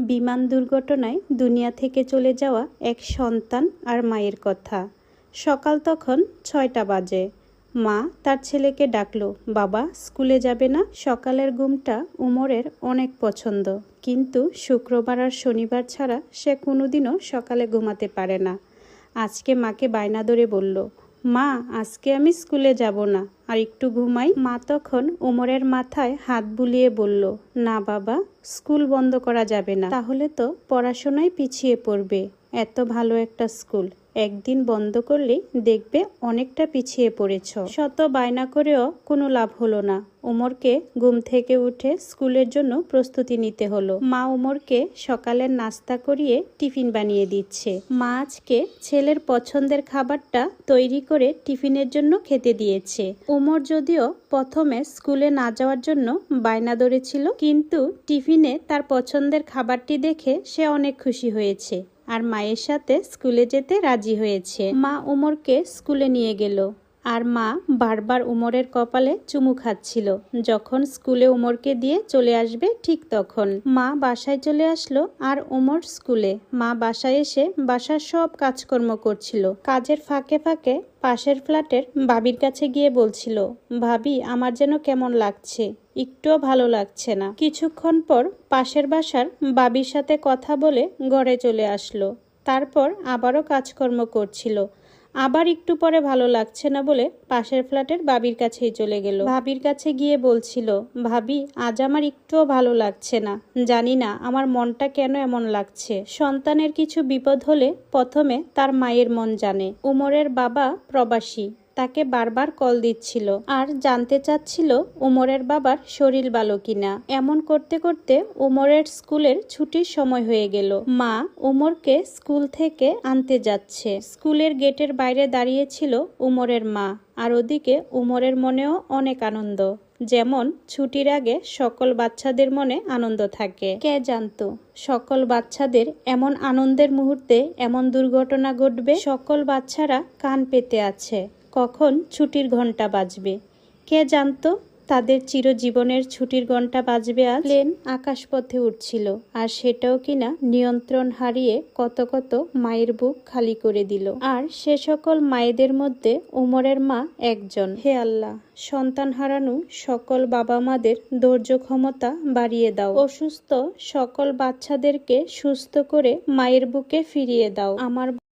বিমান দুর্ঘটনায় দুনিয়া থেকে চলে যাওয়া এক সন্তান আর মায়ের কথা। সকাল তখন ছয়টা বাজে। মা তার ছেলেকে ডাকলো, বাবা, স্কুলে যাবে না? সকালের ঘুমটা উমরের অনেক পছন্দ। কিন্তু শুক্রবার আর শনিবার ছাড়া সে কোনোদিনও সকালে ঘুমাতে পারে না। আজকে মাকে বায়না ধরে বলল মা, আজকে আমি স্কুলে যাব না। আর একটু ঘুমাই। মা তখন উমরের মাথায় হাত বুলিয়ে বলল, না বাবা, স্কুল বন্ধ করা যাবে না। তাহলে তো পড়াশোনায় পিছিয়ে পড়বে। এত ভালো একটা স্কুল। একদিন বন্ধ করলেই দেখবে অনেকটা পিছিয়ে পড়েছ। শত বায়না করেও কোনো লাভ হলো না। উমরকে ঘুম থেকে উঠে স্কুলের জন্য প্রস্তুতি নিতে হলো। মা উমরকে সকালের নাস্তা করিয়ে টিফিন বানিয়ে দিচ্ছে। মা আজকে ছেলের পছন্দের খাবারটা তৈরি করে টিফিনের জন্য খেতে দিয়েছে। উমর যদিও প্রথমে স্কুলে না যাওয়ার জন্য বায়না ধরেছিল, কিন্তু টিফিনে তার পছন্দের খাবারটি দেখে সে অনেক খুশি হয়েছে। আর মায়ের সাথে স্কুলে যেতে রাজি হয়েছে। মা উমরকে স্কুলে নিয়ে গেল। আর মা বারবার উমরের কপালে চুমু খাচ্ছিল। যখন স্কুলে উমরকে দিয়ে চলে আসবে ঠিক তখন। মা বাসায় চলে আসলো আর উমর স্কুলে। মা বাসায় এসে বাসার সব কাজকর্ম করছিল। কাজের ফাঁকে ফাঁকে পাশের ফ্ল্যাটের ভাবির কাছে গিয়ে বলছিল, ভাবি, আমার যেন কেমন লাগছে। একটুও ভালো লাগছে না। কিছুক্ষণ পর পাশের বাসার বাবির সাথে কথা বলে ঘরে চলে আসলো। তারপর আবারও কাজকর্ম করছিল। আবার একটু পরে ভালো লাগছে না বলে পাশের ফ্ল্যাটের বাবির কাছেই চলে গেল। ভাবির কাছে গিয়ে বলছিল, ভাবি, আজ আমার একটুও ভালো লাগছে না। জানি না আমার মনটা কেন এমন লাগছে। সন্তানের কিছু বিপদ হলে প্রথমে তার মায়ের মন জানে। উমরের বাবা প্রবাসী। তাকে বারবার কল দিচ্ছিল। আর জানতে চাচ্ছিল উমরের বাবার শরীর ভালো কিনা। এমন করতে করতে উমরের স্কুলের ছুটির সময় হয়ে গেল। মা উমরকে স্কুল থেকে আনতে যাচ্ছে। স্কুলের গেটের বাইরে দাঁড়িয়েছিল উমরের মা। আর ওদিকে উমরের মনেও অনেক আনন্দ। যেমন ছুটির আগে সকল বাচ্চাদের মনে আনন্দ থাকে। কে জানতো, সকল বাচ্চাদের এমন আনন্দের মুহূর্তে এমন দুর্ঘটনা ঘটবে? সকল বাচ্চারা কান পেতে আছে। কখন ছুটির ঘণ্টা বাজবে? কে জানতো তাদের চিরজীবনের ছুটির ঘণ্টা বাজবে আর প্লেন আকাশপথে উঠছিল, আর সেটাও কিনা নিয়ন্ত্রণ হারিয়ে কত কত মায়ের বুক খালি করে দিল। আর সে সকল মায়েদের মধ্যে উমরের মা একজন। হে আল্লাহ, সন্তান হারানো সকল বাবা মাদের ধৈর্য ক্ষমতা বাড়িয়ে দাও। অসুস্থ সকল বাচ্চাদেরকে সুস্থ করে মায়ের বুকে ফিরিয়ে দাও। আমার